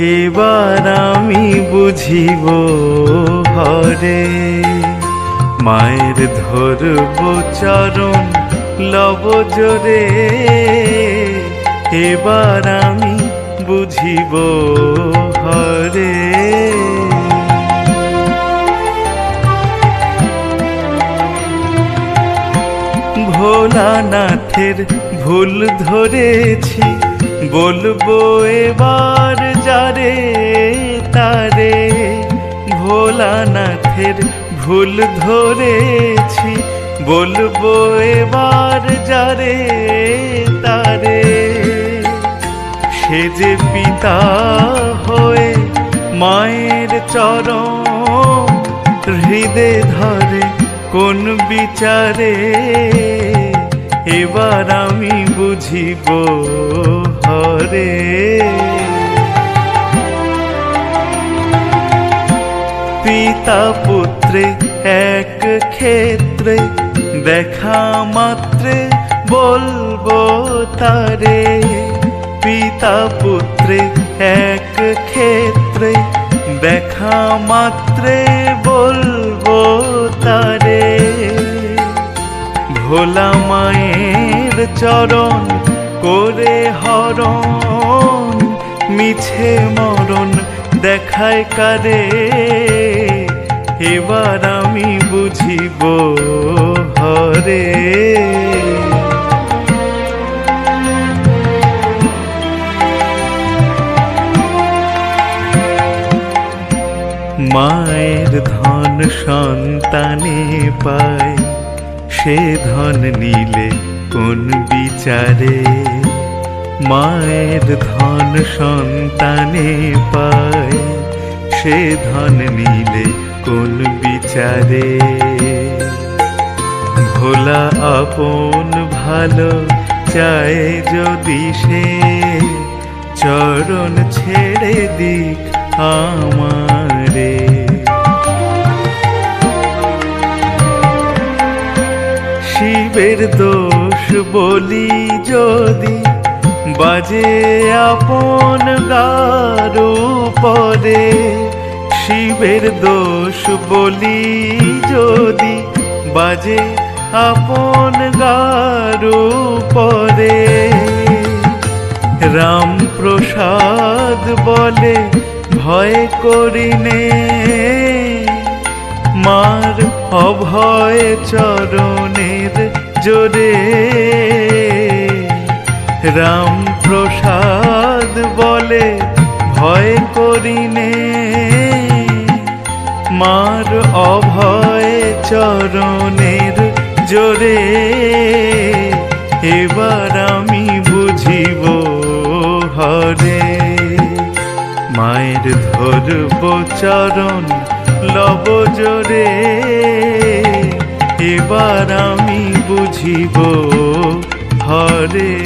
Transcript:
এবার আমি বুঝিব হরে মায়ের ধরব চরণ লব জোরে। এবার আমি বুঝিব হরে ভোলানাথের ভুল ধরেছি বলব এবার যারে, তারে। ভোলানাথের ভুল ধরেছি, বলব এবার যারে, তারে। সে যে পিতা হয়ে মায়ের চরণ হৃদে ধরে কোন বিচারে, এবার আমি বুঝিব হরে পিতা পুত্রে এক ক্ষেত্রে, দেখা মাত্রে বলব তারে। পিতা পুত্রে এক ক্ষেত্রে, দেখা মাত্রে বলব তারে। ভোলা মায়ের চরণ করে হরণ, মিছে মরণ দেখায় কারে। এবার আমি বুঝিব হরে। মায়ের ধন সন্তানে পায়, সে ধন নিলে কোন বিচারে? মায়ের ধন সন্তানে পায়। সে ধন নিলে কোন বিচারে? ভোলা আপন ভালো চায় যদি সে। চরণ ছেড়ে দিক আমারে। শিবের দোষ বলি যদি বাজে আপন গারু পরে শিবের দোষ বলি যদি বাজে আপন গারু পরে রাম প্রসাদ বলে ভয় করিনে মার অভয় চরণের জোরে। রাম প্রসাদ বলে ভয় করিনে মার অভয় চরণের জোরে, এবার আমি বুঝিব হরে। মায়ের ধরব চরণ লব জোরে। এবার আমি বুঝিব হরে